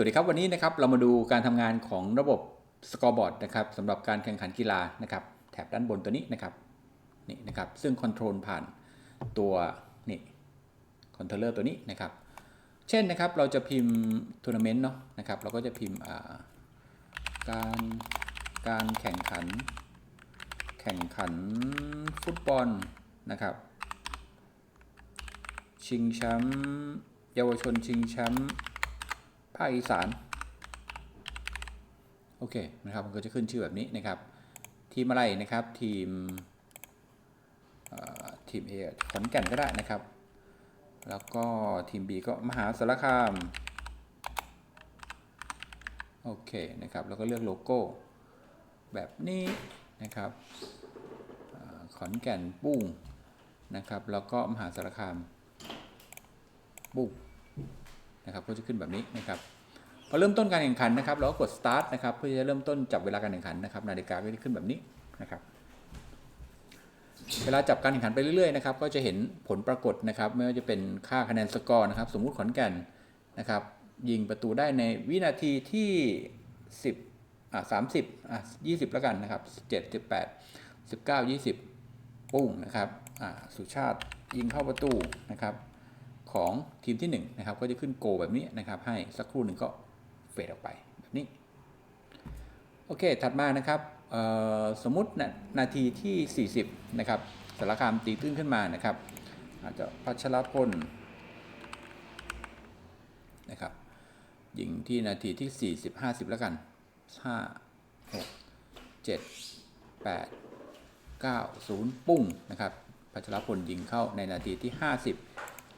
วัสดีครับวันนี้นะครับเรามาดูการทำงานของระบบสกอร์บอร์ดนะครับสำหรับการแข่งขันกีฬานะครับ แถบด้านบนตัวนี้นะครับนี่นะครับ ซึ่งคอนโทรลผ่านตัวนี่คอนโทรลเลอร์ตัวนี้นะครับ เช่นนะครับเราจะพิมพ์ทัวร์นาเมนต์เนาะนะครับ เราก็จะพิมพ์การการแข่งขัน แข่งขันฟุตบอลนะครับ ชิงแชมป์เยาวชนชิงแชมป์าคอีสานโอเคนะครับมันก็จะขึ้นชื่อแบบนี้นะครับ ทีมอะไรนะครับทีมทีม A ขอนแก่นก็ได้นะครับ แล้วก็ทีม B ก็มหาสารคามโอเคนะครับแล้วก็เลือกโลโก้แบบนี้นะครับอขอนแก่นปุ้งนะครับ แล้วก็มหาสารคามบุก นะครับก็จะขึ้นแบบนี้นะครับพอเริ่มต้นการแข่งขันนะครับเราก็กด start นะครับเพื่อจะเริ่มต้นจับเวลาการแข่งขันนะครับนาฬิกาก็จะขึ้นแบบนี้นะครับเวลาจับการแข่งขันไปเรื่อยๆนะครับก็จะเห็นผลปรากฏนะครับไม่ว่าจะเป็นค่าคะแนนสกอร์นะครับสมมุติขอนแก่นนะครับยิงประตูได้ในวินาทีที่ 10อะ30อะ20 แล้วกันนะครับ7 18 19 20ปุ้งนะครับอ่าสุชาติยิงเข้าประตูนะครับ ของทีมที่1นะครับก็จะขึ้นโกแบบนี้นะครับ ให้สักครู่หนึ่งก็เฟดออกไปแบบนี้โอเค ถัดมานะครับสมมตินะนาทีที่ 40 นะครับสารคามตีตื้นขึ้นมานะครับ อาจจะพัชรพลนะครับยิงที่นาทีที่ 40 50 แล้วกัน 5 6 7 8 9 0 ปุ้งนะครับพัชรพลยิงเข้าในนาทีที่ 50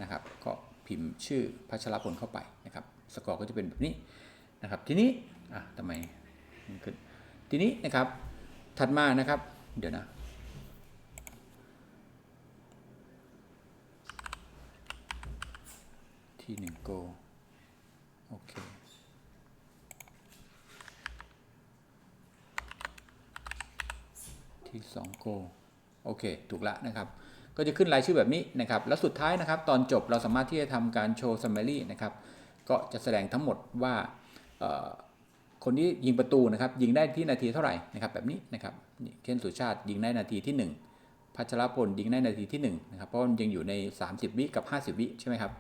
นะครับ ก็พิมพ์ชื่อพัชรพลเข้าไปนะครับ สกอร์ก็จะเป็นแบบนี้นะครับ ทีนี้อะทำไมมันขึ้นทีนี้นะครับ ถัดมานะครับ เดี๋ยวนะที่หนึ่งโกโอเคที่2โกโอเค ถูกละนะครับ ก็จะขึ้นรายชื่อแบบนี้นะครับ แล้วสุดท้ายนะครับ ตอนจบเราสามารถที่จะทำการโชว์ summary นะครับ ก็จะแสดงทั้งหมดว่าคนที่ยิงประตูนะครับ ยิงได้ที่นาทีเท่าไหร่นะครับ แบบนี้นะครับเช่นสุชาติยิงได้นาทีที่ 1 พัชรพลยิงได้นาทีที่1นะครับเพราะมันยังอยู่ใน 30 วิกับ 50 วิใช่ไหมครับ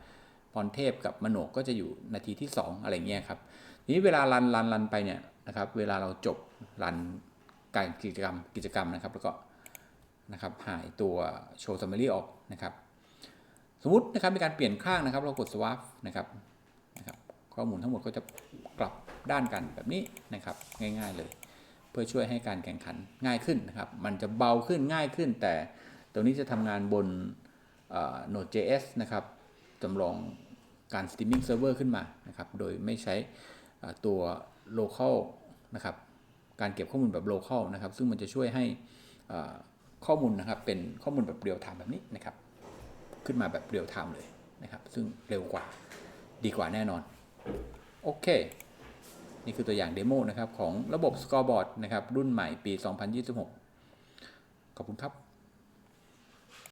พรเทพกับมโนกก็จะอยู่นาทีที่ 2 อะไรเงี้ยครับทีนี้เวลารันรันรันไปเนี่ยนะครับ เวลาเราจบรันการกิจกรรมกิจกรรมนะครับ แล้วก็ นะครับหายตัวโชว์ซัมมารีออกนะครับสมมุตินะครับมีการเปลี่ยนข้างนะครับ เรากด swap นะครับนะครับ ข้อมูลทั้งหมดก็จะกลับด้านกันแบบนี้นะครับ ง่าย ๆเลย เพื่อช่วยให้การแข่งขันง่ายขึ้นนะครับ มันจะเบาขึ้นง่ายขึ้น แต่ตรงนี้จะทำงานบน Node.js นะครับจำลองการ streaming server ขึ้นมานะครับ โดยไม่ใช้ตัว local นะครับ การเก็บข้อมูลแบบ local นะครับ ซึ่งมันจะช่วยให้ ข้อมูลนะครับเป็นข้อมูลแบบเรียลไทม์แบบนี้นะครับ ขึ้นมาแบบเรียลไทม์เลยนะครับ ซึ่งเร็วกว่าดีกว่าแน่นอน โอเค นี่คือตัวอย่างเดโมนะครับ ของระบบสกอร์บอร์ดนะครับ รุ่นใหม่ปี 2026 ขอบคุณครับ